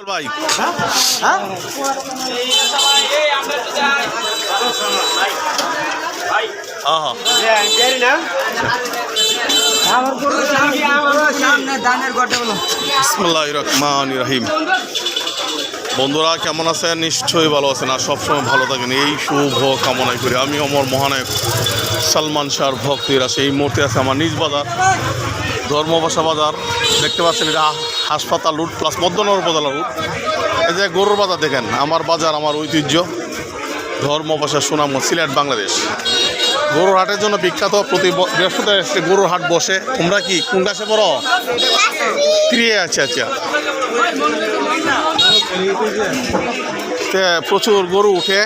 হ্যাঁ রহিম বন্ধুরা, কেমন আছেন? নিশ্চয়ই ভালো আছেন আর সবসময় ভালো থাকেন। এই শুভ কামনাই করি। আমি অমর মহানায়ক সালমান শাহর ভক্তির আছে এই মুহূর্তে আছে আমার নিজ বাজার। ধর্মবাসা বাজার দেখতে পাচ্ছেন এটা হাসপাতাল রুট প্লাস মধ্যনগর উপজেলা রুট। এই যে গরুর বাজার দেখেন, আমার বাজার, আমার ঐতিহ্য ধর্মবাসা সুনামগঞ্জ, সিলেট, বাংলাদেশ। গরুর হাটের জন্য বিখ্যাত, প্রতি বৃহস্পতিবার গরুর হাট বসে। তোমরা কি কোন কাছে পড়ো? ত্রিয়ে আচ্ছা আচ্ছা। প্রচুর গরু উঠে।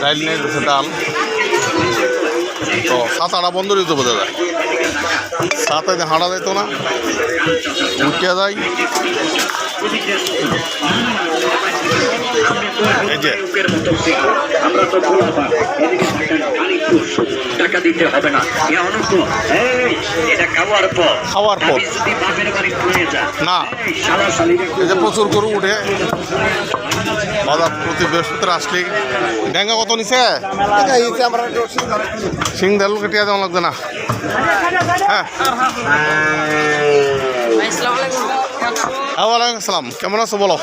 ডাইল নিয়ে গেছে ডাল। তো সাঁতারা বন্ধ দিতে বোঝা যায় সাঁতারে হাঁটা যেত না। উঠে যায়। এই যে। আমরা তো টাকা দিতে হবে না। এটা খাওয়ার পর খাওয়ার না। এই যে প্রচুর গরু উঠে। বাজার প্রতি বৃহস্পতিবার আসলেই ডেঙ্গা কত নিছে? সিং দালু কেটিয়া দেওয়া লাগবে না। হ্যাঁ। ওয়ালাইকুম আসসালাম। কেমন আছো বলো?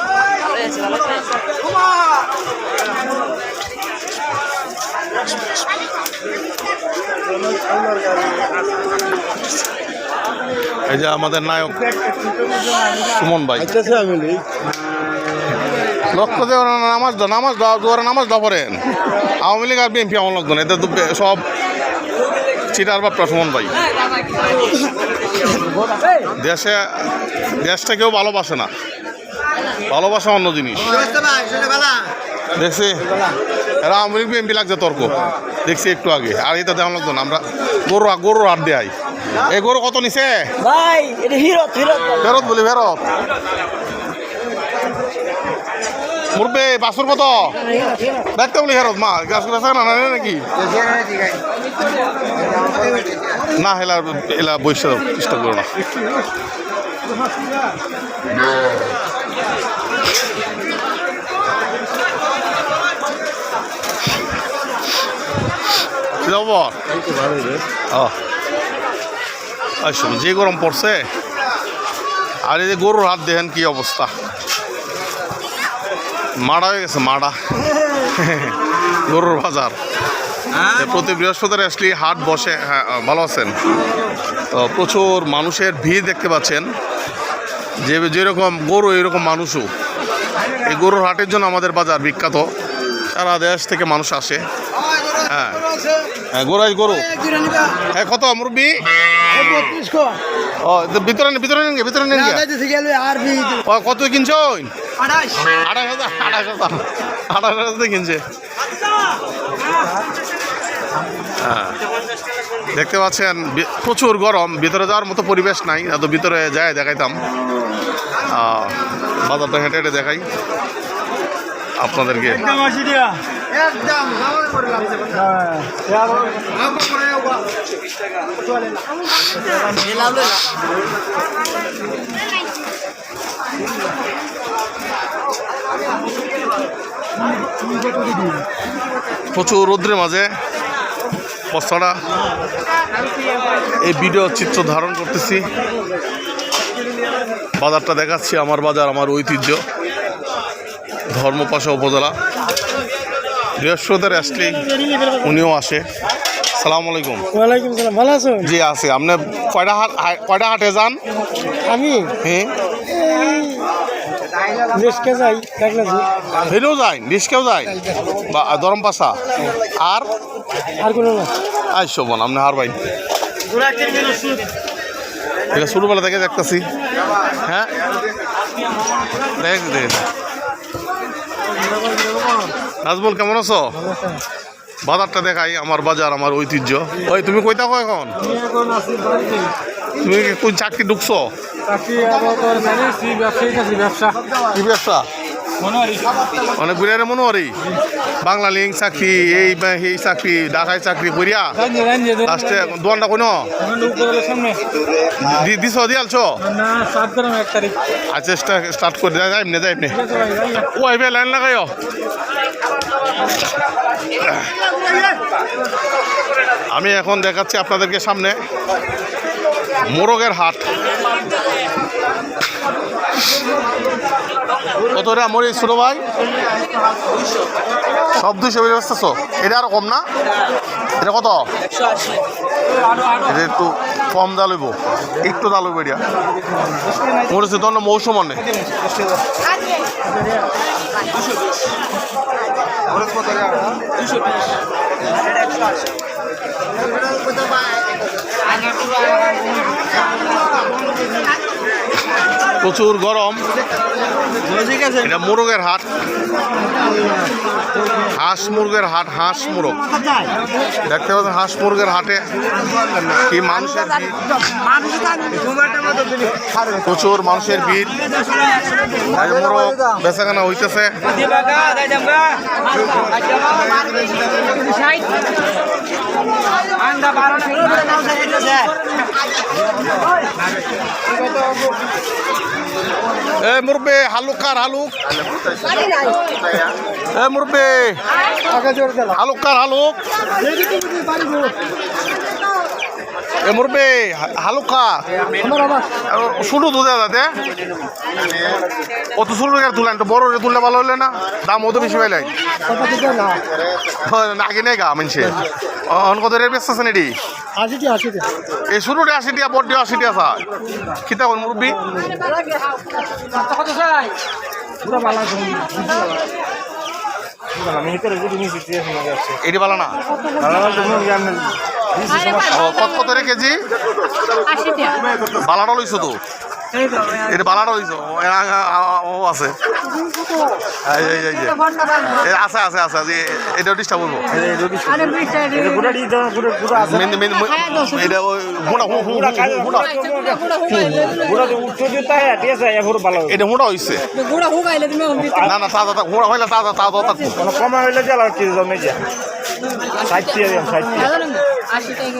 এই যে আমাদের নায়ক সুমন ভাই। লক্ষ্য দেওয়ার নামাজ নামাজ দাও দুয়ারে নামাজ দাও পড়েন। আওয়ামী লীগ আর বিএনপি আমার লোকজন বে- সব চিটার বা সুমন ভাই। দেশে দেশটা কেউ ভালোবাসে না। ভালোবাসা অন্য জিনিস। দেখছি এরা আওয়ামী লীগ বিএনপি লাগছে তর্ক। দেখছি একটু আগে। আর এটা দেওয়া লাগতো না আমরা গরু গরুর হাট দেয় এই গরু কত নিছে? ফেরত বলি ফেরত। মুরবে বাসুর কত দেখতে বলি ফেরত মা গাছ বেচা না? নাকি? না হেলা এলা বৈশ চেষ্টা করো না। আচ্ছা যে গরম পড়ছে, আর এই যে গরুর হাত দেখেন কি অবস্থা। মাড়া হয়ে গেছে মাড়া। গরুর বাজার। প্রতি বৃহস্পতিবার আসলে হাট বসে হ্যাঁ ভালো আছেন। তো প্রচুর মানুষের ভিড় দেখতে পাচ্ছেন। যে যেরকম গরু এরকম মানুষও। এই গরুর হাটের জন্য আমাদের বাজার বিখ্যাত। সারা দেশ থেকে মানুষ আসে। হ্যাঁ। হ্যাঁ গরু আজ গরু। হ্যাঁ কত মুরব্বী? ও ভিতরে ভিতরে নেন ভিতরে নেন কত কিনছো আড়াইশ। আড়াই হাজার আড়াই হাজার আড়াই হাজার কিনছে। হ্যাঁ দেখতে পাচ্ছেন প্রচুর গরম ভিতরে যাওয়ার মতো পরিবেশ নাই এত ভিতরে যায় দেখাইতাম। বাজারটা হেঁটে হেঁটে দেখাই আপনাদেরকে। একদম প্রচুর রৌদ্রের মাঝে বস্তাটা। এই ভিডিও চিত্র ধারণ করতেছি। বাজারটা দেখাচ্ছি আমার বাজার আমার ঐতিহ্য। ধর্মপাশা উপজেলা। বৃহস্পতিবার আসলে উনিও আসে। সালাম আলাইকুম। ওয়ালাইকুম সালাম ভালো আছো জি আছে। আপনি কয়টা হাট কয়টা হাটে যান? আমি? হ্যাঁ। দেশকে যাই ডিসকেও যায় বা দরম পাশা আর? আর কোনো না। আপনি হার ভাই। এটা ছোটোবেলা থেকে দেখতেছি। হ্যাঁ? দেখ দেখ নাজমুল কেমন আছো? বাজারটা দেখাই আমার বাজার আমার ঐতিহ্য। ওই তুমি কই থাকো এখন? তুমি কি কোন চাকরি ঢুকছো? কি ব্যবসা? অনেক বুড়িয়ারে বাংলা লিঙ্ক চাকরি এই এই চাকরি ঢাকায় চাকরি করিয়া লাস্টে দোয়ানটা কইন? উপরের সামনে। দি- দিছ দিয়ালছো না আচ্ছা স্টার্ট করে যাই যাই এমনি যাই এমনি। ঠিক আছে ভাই যাই ও আইবে লাইন লাগাইও। আমি এখন দেখাচ্ছি আপনাদেরকে সামনে। মোরগের হাট কত রে আমার এই ছোটো ভাই? সব দুইশো ব্যবস্থা এটা আরও কম না? এটা কত? এটা একটু কম দা লইব একটু দা লইব এটা। হচ্ছে তখন মৌসুম অনেক। Thank you. প্রচুর গরম। এটা মুরগের হাট। হাঁস মুরগের হাট হাঁস মুরগ। দেখতে পাচ্ছেন হাঁস মুরগের হাটে কি মানুষের প্রচুর মানুষের ভিড়। মোরগ বেচাকেনা হইতেছে। এ মুরব্বে হালুকার হালুক। এ মুরব্বে টাকা জোর দিলাম হালুক। কার হালুক এ মুরব্বে, হালুক। ছোটো দুধে যাতে অত ছোটো রেখে তুলেন তো বড় রে, তুললে ভালো হলে না। দাম অত বেশি পাইলে। কথা দিতে না না কিনে গা, মানছে। অন কত রেট বেচতেছেন এটি? আশিটি আশিটি এই শুরুতে আশি টিয়া, বড় আশি টিয়া চা খিতা কোন মুরব্বী? এটি ভালো না। কত কত কেজি বালাটা লইছো তো এটা বালাটা লইছো ও, আছে আছে আছে আছে এটা ডিস্টার্ব মেন মেন এটা মোটা হইছে না না তাজা তাজা মোটা হইলে তাজা তাজা তাজা কোনো কমা হইলে জ্বালা কি জমে যা ষাট দিয়ে দিলাম দিয়ে আশি টাকা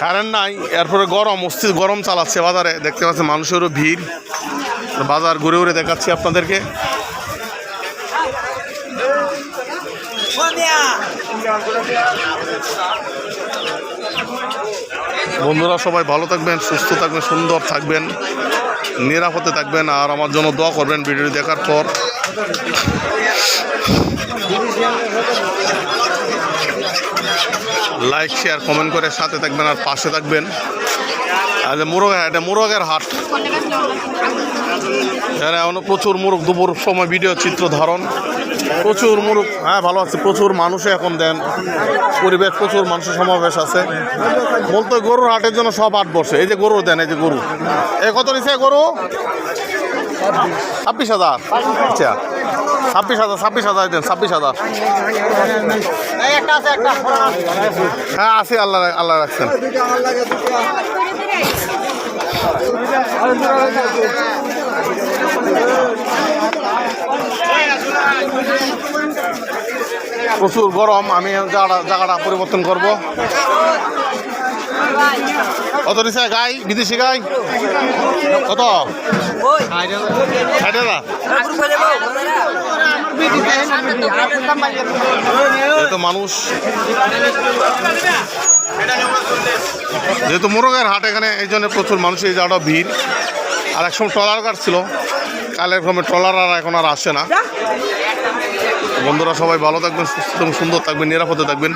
কারেন্ট নাই এরপরে গরম অস্থির গরম চালাচ্ছে বাজারে। দেখতে পাচ্ছেন মানুষেরও ভিড়। বাজার ঘুরে ঘুরে দেখাচ্ছি আপনাদেরকে। বন্ধুরা সবাই ভালো থাকবেন, সুস্থ থাকবেন, সুন্দর থাকবেন, নিরাপদে থাকবেন, আর আমার জন্য দোয়া করবেন ভিডিও দেখার পর। লাইক শেয়ার কমেন্ট করে সাথে থাকবেন আর পাশে থাকবেন। আর মোরগ এটা মোরগের হাট। এখনও প্রচুর মোরগ দুপুর সময় ভিডিও চিত্র ধারণ। প্রচুর মোরগ হ্যাঁ ভালো আছে। প্রচুর মানুষে এখন দেন। পরিবেশ প্রচুর মানুষের সমাবেশ আছে। বলতো গরুর হাটের জন্য সব আট বসে। এই যে গরু দেন এই যে গরু। এ কত নিছে গরু? ছাব্বিশ হাজার। আচ্ছা। ছাব্বিশ হাজার ছাব্বিশ হাজার দেন ছাব্বিশ হাজার। হ্যাঁ আছে আল্লাহ আল্লাহ রাখছেন। প্রচুর গরম, আমি জায়গাটা পরিবর্তন করব। কত নিছে গাই? বিদেশি গাই? কত? যেহেতু মানুষ, যেহেতু মোরগের হাট এখানে, এই জন্য প্রচুর মানুষ এই জায়গাটা ভিড়। আর একসময় ট্রলার গার্ড ছিল। কালের ক্রমে ট্রলার আর এখন আর আসে না। বন্ধুরা সবাই ভালো থাকবেন সুস্থ এবং সুন্দর থাকবেন নিরাপদে থাকবেন।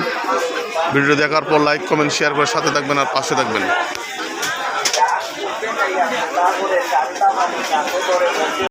ভিডিও দেখার পর লাইক কমেন্ট শেয়ার করে সাথে থাকবেন আর পাশে থাকবেন।